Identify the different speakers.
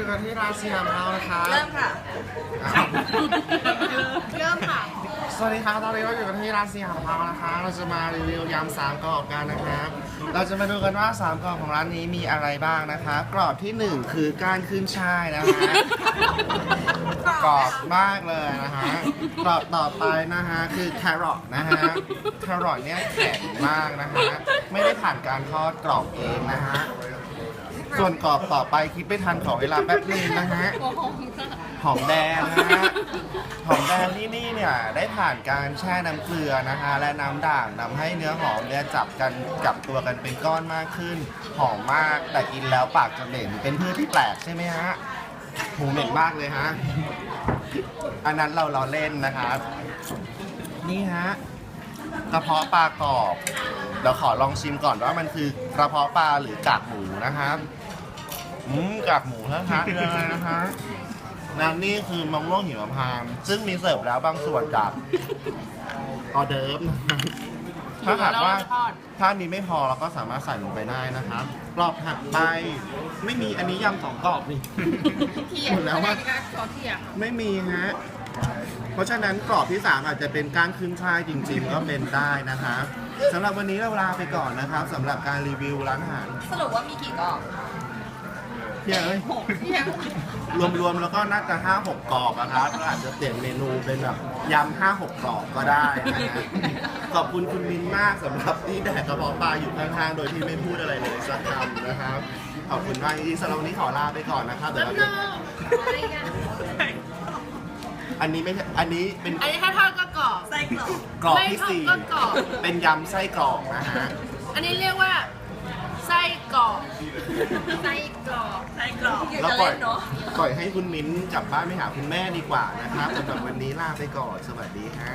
Speaker 1: อยู่กันที่ร้านสยามเฮาส์นะคะ
Speaker 2: เริ่มค่ะ เริ่มค่ะ
Speaker 1: สวัสดีครับ ตอนนี้เราอยู่กันที่ร้านสยามเฮาส์นะคะเราจะมารีวิวยำสามกรอบกันนะครับ เราจะมาดูกันว่าสามกรอบของร้านนี้มีอะไรบ้างนะคะ กรอบที่หนึ่งคือก้านขึ้นช่ายนะคะกรอบมากเลยนะฮะ กรอบต่อไปนะฮะคือแครอทนะฮะ แครอทเนี่ยแข็งมากนะฮะ ไม่ได้ผ่านการทอดกรอบเองนะฮะ ส่วนกรอบต่อไปคิดไม่ทันขอเวลาแป๊บนึงนะฮะ หอมแดงนะฮะ หอมแดงที่นี่เนี่ยได้ผ่านการแช่น้ำเกลือนะคะ และน้ำด่างทำให้เนื้อหอมเนี่ยจับกันจับตัวกันเป็นก้อนมากขึ้น หอมมากแต่กินแล้วปากจะเหม็นเป็นพืชที่แปลกใช่ไหมฮะหูเหม็นมากเลยฮะ อันนั้นเราเราเล่นนะครับ นี่ฮะกระเพาะปลากรอบ เดี๋ยวขอลองชิมก่อนว่ามันคือกระเพาะปลาหรือกากหมูนะครับ อืมกากหมูชัดๆเลยนะฮะน้ำนี่คือมะม่วงหิมพานต์ซึ่งมีเสิร์ฟแล้วบางส่วนจากออเดิร์ฟนะครับถ้าหากว่าถ้านี้ไม่พอเราก็สามารถใส่ลงไปได้นะครับกรอบถัดไป ไม่มีอันนี้ยำสองกรอบนี่
Speaker 2: เทีย
Speaker 1: หมดแล้วว่า
Speaker 2: ขอเทียบ
Speaker 1: ไม่มีฮะ เพราะฉะนั้นกรอบที่3อาจจะเป็นก้านขึ้นช่ายจริง ๆ ก็เป็นได้นะครับสำหรับวันนี้เราลาไปก่อนนะครับสำหรับการรีวิวร้านอาหาร
Speaker 2: สรุปว่ามีกี่กล่อง
Speaker 1: เที่ยเอ้ย
Speaker 2: หกเทียบ
Speaker 1: รวมๆแล้วก็น่าจะ5 6กรอบนะครับก็อาจจะเปลี่ยนเมนูเป็นแบบยำ5 6กรอบก็ได้นะฮะขอบคุณคุณมินมากสำหรับที่แดกกระเพาะปลาอยู่ข้างๆ โดยที่ไม่พูดอะไรเลยสักคำนะครับ ขอบคุณมากจริงๆสำหรับวันนี้ขอลาไปก่อนนะครับเดี๋ยวเราจะอันนี้ไม่ใช่อันนี้เป็น
Speaker 2: อันนี้ถ้าทอดก็กรอบ ไส้กรอบ
Speaker 1: กรอบที่สี่
Speaker 2: ไม่ทอดก็กรอบ
Speaker 1: เป็นยำไส้กรอกนะฮะ
Speaker 2: อันนี้เรียกว่าไส้กรอบ ไส้กรอบไส้กรอบ
Speaker 1: แล้วปล่อยปล่อยให้คุณมิ้นกลับบ้านไปหาคุณแม่ดีกว่านะครับสำหรับวันนี้ลาไปก่อน สวัสดีฮะ